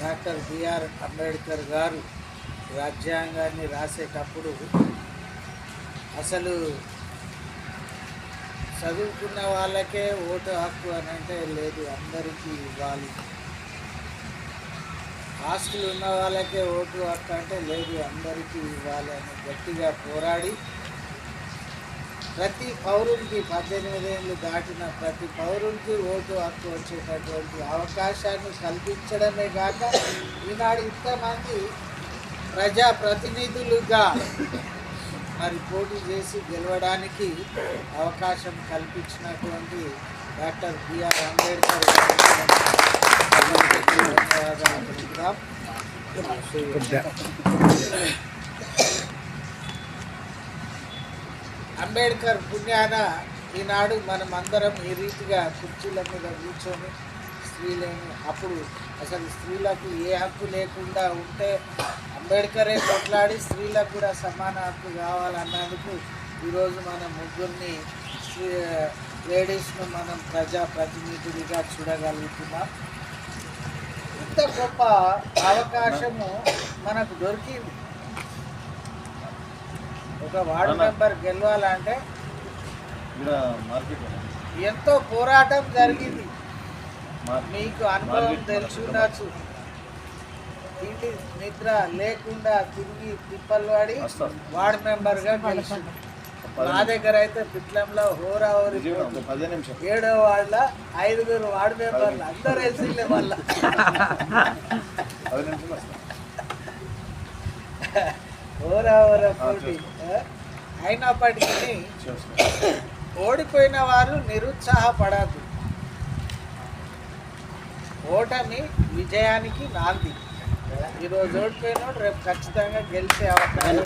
Doctor BR Ambedkar గారు రాజ్యాంగాన్ని రాసేటప్పుడు అసలు చదువుకున్న వాళ్ళకే ఓటు హక్కు అని అంటే లేదు అందరికీ ఇవ్వాలి. ఆస్తులు ఉన్న వాళ్ళకే ఓటు హక్కు అంటే లేదు అందరికీ ఇవ్వాలి అని గట్టిగా పోరాడి ప్రతి పౌరునికి పద్దెనిమిది ఏళ్ళు దాటిన ప్రతి పౌరునికి ఓటు హక్కు వచ్చేటటువంటి అవకాశాన్ని కల్పించడమే కాక ఈనాడు ఇంతమంది ప్రజాప్రతినిధులుగా మరి పోటీ చేసి గెలవడానికి అవకాశం కల్పించినటువంటి డాక్టర్ బిఆర్ అంబేద్కర్ గారికి ధన్యవాదాలు అంబేద్కర్ పుణ్యాన ఈనాడు మనం అందరం ఈ రీతిగా కుర్చీల మీద కూర్చొని స్త్రీలేని అప్పుడు అసలు స్త్రీలకు ఏ హక్కు లేకుండా ఉంటే అంబేద్కరే కొట్లాడి స్త్రీలకు కూడా సమాన హక్కు కావాలన్నందుకు ఈరోజు మన ముగ్గురిని లేడీస్ను మనం ప్రజాప్రతినిధులుగా చూడగలుగుతున్నాం. ఇంత గొప్ప అవకాశము మనకు దొరికింది. ఒక వార్డు మెంబర్ గెలవాలంటే ఎంతో పోరాటం జరిగింది. మీకు అనుభవం తెలుసుండొచ్చు తిండి నిద్ర లేకుండా తిరిగి తిప్పలు పడి. వార్డు మెంబర్గా గెలిచింది నా దగ్గర అయితే పిట్లంలో హోరా హోరి ఏడో వాళ్ళ ఐదుగురు వార్డు మెంబర్లు అందరూ వేసిండే వాళ్ళ పోటీ. ఆ? అయినప్పటికీ చేస్తాం ఓడిపోయిన వారు నిరుత్సాహపడద్దు. ఓటమి విజయానికి నాంది. ఈరోజు ఓడిపోయినోడు రేపు ఖచ్చితంగా గెలిచే అవకాశం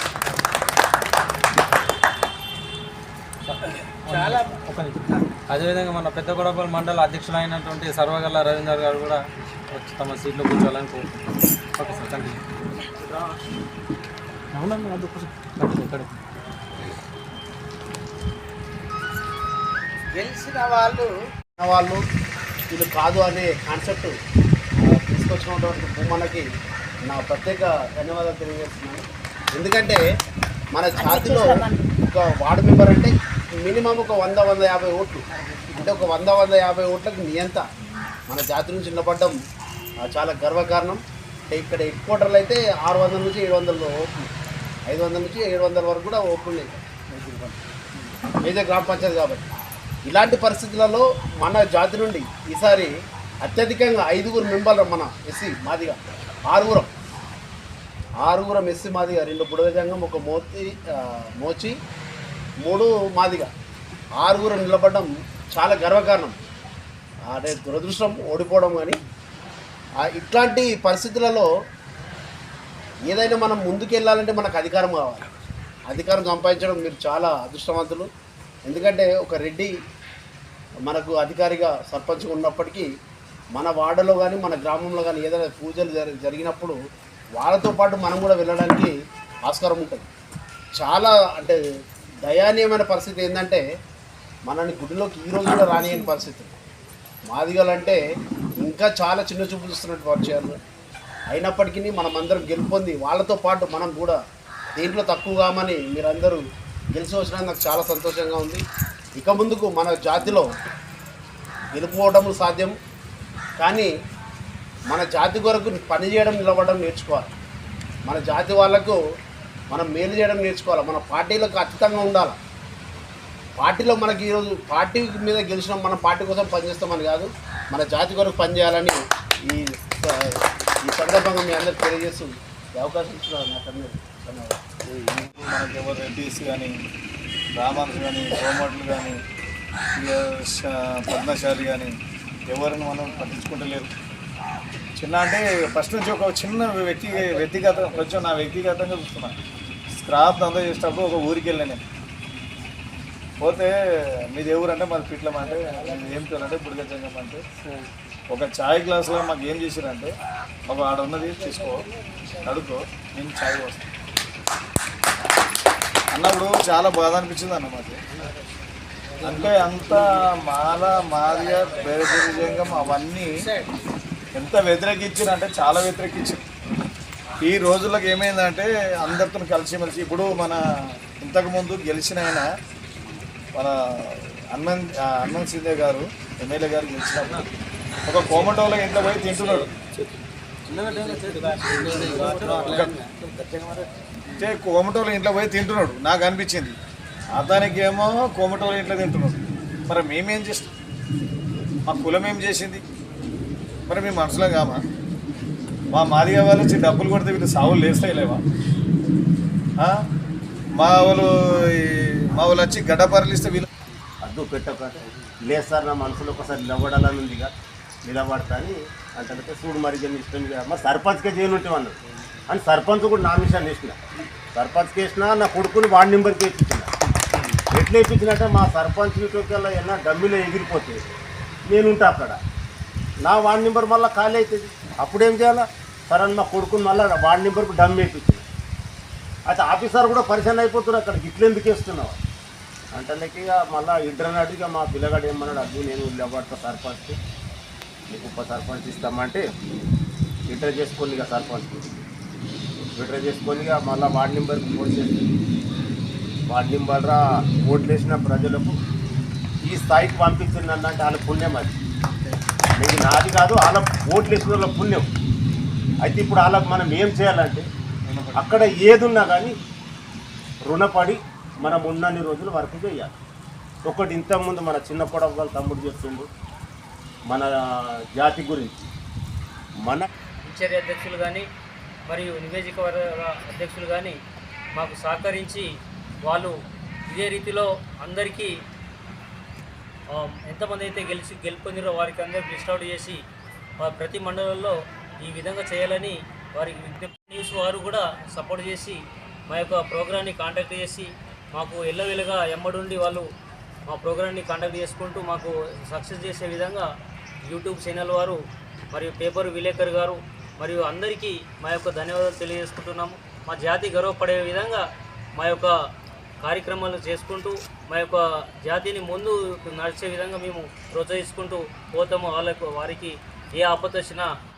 చాలా. అదేవిధంగా మన పెద్ద గొడవపల్లి మండల అధ్యక్షులు అయినటువంటి సర్వగల్ల రవీందర్ గారు కూడా వచ్చి తమ సీట్లో కూర్చోవాలని కోరుకుంటున్నాం. ఓకే సార్ కంటిన్యూ అవునమ్మా అది ఇక్కడ గెలిచిన వాళ్ళు వాళ్ళు వీళ్ళు కాదు అనే కాన్సెప్ట్ తీసుకొచ్చినటువంటి భూమన్నకి నా ప్రత్యేక ధన్యవాదాలు తెలియజేస్తున్నాను ఎందుకంటే మన జాతిలో ఒక వార్డు మెంబర్ అంటే మినిమం ఒక వంద వంద యాభై ఓట్లు అంటే ఒక వంద వంద యాభై ఓట్లకు నియంత మన జాతి నుంచి నిలబడడం చాలా గర్వకారణం అంటే ఇక్కడ హెడ్ క్వార్టర్లు అయితే ఆరు వందల నుంచి ఏడు వందల ఓట్లు ఐదు వందల నుంచి ఏడు వందల వరకు కూడా ఓపెన్ ఉన్నాయి గ్రామ పంచాయతీ కాబట్టి. ఇలాంటి పరిస్థితులలో మన జాతి నుండి ఈసారి అత్యధికంగా ఐదుగురు మెంబర్లు మన ఎస్సీ మాదిగా ఆరుగురం. ఆరుగురం ఎస్సీ మాదిగా రెండు బుడగ జంగం ఒక మోతి మోచి మూడు మాదిగా. ఆరుగురం నిలబడడం చాలా గర్వకారణం. అదే దురదృష్టం ఓడిపోవడం కానీ. ఇట్లాంటి పరిస్థితులలో ఏదైనా మనం ముందుకు వెళ్ళాలంటే మనకు అధికారం కావాలి. అధికారం సంపాదించడం మీరు చాలా అదృష్టవంతులు. ఎందుకంటే ఒక రెడ్డి మనకు అధికారిగా సర్పంచ్ ఉన్నప్పటికీ మన వాడలో కానీ మన గ్రామంలో కానీ ఏదైనా పూజలు జరిగినప్పుడు వాళ్ళతో పాటు మనం కూడా వెళ్ళడానికి ఆస్కారం ఉంటుంది. చాలా అంటే దయానీయమైన పరిస్థితి ఏంటంటే మనల్ని గుడిలోకి ఈ రోజు కూడా రానియని పరిస్థితి. మాదిగలంటే ఇంకా చాలా చిన్న చూపు చూస్తున్నట్టు పరిచయాలు అయినప్పటికీ మనం అందరం గెలుపొంది వాళ్ళతో పాటు మనం కూడా దీంట్లో తక్కువ కామని మీరందరూ గెలిచి వచ్చినందుకు నాకు చాలా సంతోషంగా ఉంది. ఇక ముందుకు మన జాతిలో గెలుపుకోవడం సాధ్యం. కానీ మన జాతి కొరకు పనిచేయడం నిలబడడం నేర్చుకోవాలి. మన జాతి వాళ్ళకు మనం మేలు చేయడం నేర్చుకోవాలి. మన పార్టీలకు అతీతంగా ఉండాలి. పార్టీలో మనకి ఈరోజు పార్టీ మీద గెలిచినాం మన పార్టీ కోసం పనిచేస్తామని కాదు మన జాతి కొరకు పనిచేయాలని ఈ సందర్భంగా మీ అందరికి తెలియజేస్తూ అవకాశం ఇచ్చిన నాకు అందరూ మనకి ఎవరు రెడ్డిస్ కానీ బ్రాహ్మణ్స్ కానీ కోమట్లు కానీ పద్మశాలి కానీ ఎవరిని మనం పట్టించుకుంటలేరు. చిన్న అంటే ఫస్ట్ నుంచి ఒక చిన్న వ్యక్తి వ్యక్తిగత కొంచెం నా వ్యక్తిగతంగా చూస్తున్నా. స్క్రాప్ అంతా చేసేటప్పుడు ఒక ఊరికి వెళ్ళాను. నేను పోతే మీది ఎవరు అంటే మాది పిట్లం అంటే "మీది ఏం పేరు అంటే బుడిగజంగం అంటే. ఒక చాయ్ గ్లాస్లో మాకు ఏం చేశారంటే ఒక ఆడ ఉన్నది తీసుకో అడుకో నేను చాయ్ వస్తాను అన్నప్పుడు చాలా బాధ అనిపించింది అన్న మాకు. అంటే అంత మాల మాదిగా బేరజంగం అవన్నీ ఎంత వ్యతిరేకించారు అంటే చాలా వ్యతిరేకించారు ఈ రోజులకు ఏమైందంటే అందరితో కలిసిమెలిసి ఇప్పుడు మన ఇంతకుముందు గెలిచిన ఆయన మన హనుమన్ ఆ, సింధే సిందే గారు ఎమ్మెల్యే గారు గెలిచినప్పుడు ఒక కోమటోళ్ళ ఇంట్లో పోయి తింటున్నాడు. కోమటోల ఇంట్లో పోయి తింటున్నాడు. నాకు అనిపించింది. అతనికి ఏమో కోమటోల ఇంట్లో తింటున్నాడు. మరి మేమేం చేస్తాం? మా కులం ఏం చేసింది? మరి మీ మనసులో కామా? మా మాదిగా వాళ్ళు వచ్చి డబ్బులు కొడితే వీళ్ళు సావులు లేస్తాయి లేవా? మా వాళ్ళు ఈ- మా వాళ్ళు వచ్చి గడ్డ పరిలిస్తే వీళ్ళు అడ్డు పెట్టక. లేదు సార్ నా మనసులో ఒకసారి నవ్వడాలని ఉందిగా. నిలబడతా అని అంటే చూడు మరి ఇష్టం మరి సర్పంచ్కే చేయనుంటే అన్నాడు అని సర్పంచ్ కూడా నామినేషన్ వేసిన. సర్పంచ్కి వేసిన నా కొడుకుని వార్డు నెంబర్కి వేయించిన. ఎట్లా వేయించినట్టే మా సర్పంచ్ వీటికల్లా ఏమన్నా డమ్మిలో ఎగిరిపోతే నేనుంటా అక్కడ. నా వార్డు నెంబర్ మళ్ళీ ఖాళీ అవుతుంది అప్పుడేం చేయాలా? సరే మా కొడుకుని మళ్ళీ వార్డు నెంబర్కి డమ్ వేయించిన. అయితే ఆఫీసర్ కూడా పరిచయం అయిపోతున్నారు అక్కడ. ఇట్లా ఎందుకు వేస్తున్నావు? అంటే ఇక మళ్ళీ ఇద్దరు అడిగి మా పిల్లగాడు ఏమన్నాడు అద్దు నేను లేబడతా సర్పంచ్ నీకు ఉప సర్పంచ్ ఇస్తామంటే విడ్రా చేసుకొని ఇక సర్పంచ్. విడ్రా చేసుకొని ఇక మళ్ళీ వార్డు నెంబర్కి ఫోన్ చేసి వార్డు నెంబర్రా ఓట్లు వేసిన ప్రజలకు ఈ స్థాయికి పంపించిందంటే వాళ్ళ పుణ్యం అది. మీకు నాది కాదు వాళ్ళ ఓట్లు వేసిన వాళ్ళ పుణ్యం. అయితే ఇప్పుడు వాళ్ళకి మనం ఏం చేయాలంటే అక్కడ ఏదున్నా కానీ రుణపడి మనం ఉన్నన్ని రోజులు వర్క్ చేయాలి. ఒకటి ఇంతకుముందు మన చిన్న పొడవు తమ్ముడు చెప్తుండ్రు మన జాతి గురించి. మన ఇన్ఛార్జ్ అధ్యక్షులు కానీ మరియు నియోజకవర్గ అధ్యక్షులు కానీ మాకు సహకరించి వాళ్ళు ఇదే రీతిలో అందరికీ ఎంతమంది అయితే గెలిచి గెలుపొందిరో వారికి అందరికి లిస్ట్ అవుట్ చేసి వారి ప్రతి మండలంలో ఈ విధంగా చేయాలని వారికి విజ్ఞప్తి. న్యూస్ వారు కూడా సపోర్ట్ చేసి మా యొక్క ప్రోగ్రాన్ని కాంటాక్ట్ చేసి మాకు ఎల్లవెలుగా ఎమ్మడుండి వాళ్ళు మా ప్రోగ్రాన్ని కాంటాక్ట్ చేసుకుంటూ మాకు సక్సెస్ చేసే విధంగా యూట్యూబ్ ఛానల్ వారు మరియు పేపర్ విలేకర్ గారు మరియు అందరికీ మా యొక్క ధన్యవాదాలు తెలియజేసుకుంటున్నాము. మా జాతి గర్వపడే విధంగా మా యొక్క కార్యక్రమాలు చేసుకుంటూ మా యొక్క జాతిని ముందు నడిచే విధంగా మేము ప్రోత్సహించుకుంటూ పోతాము. వాళ్ళకు వారికి ఏ ఆపద వచ్చినా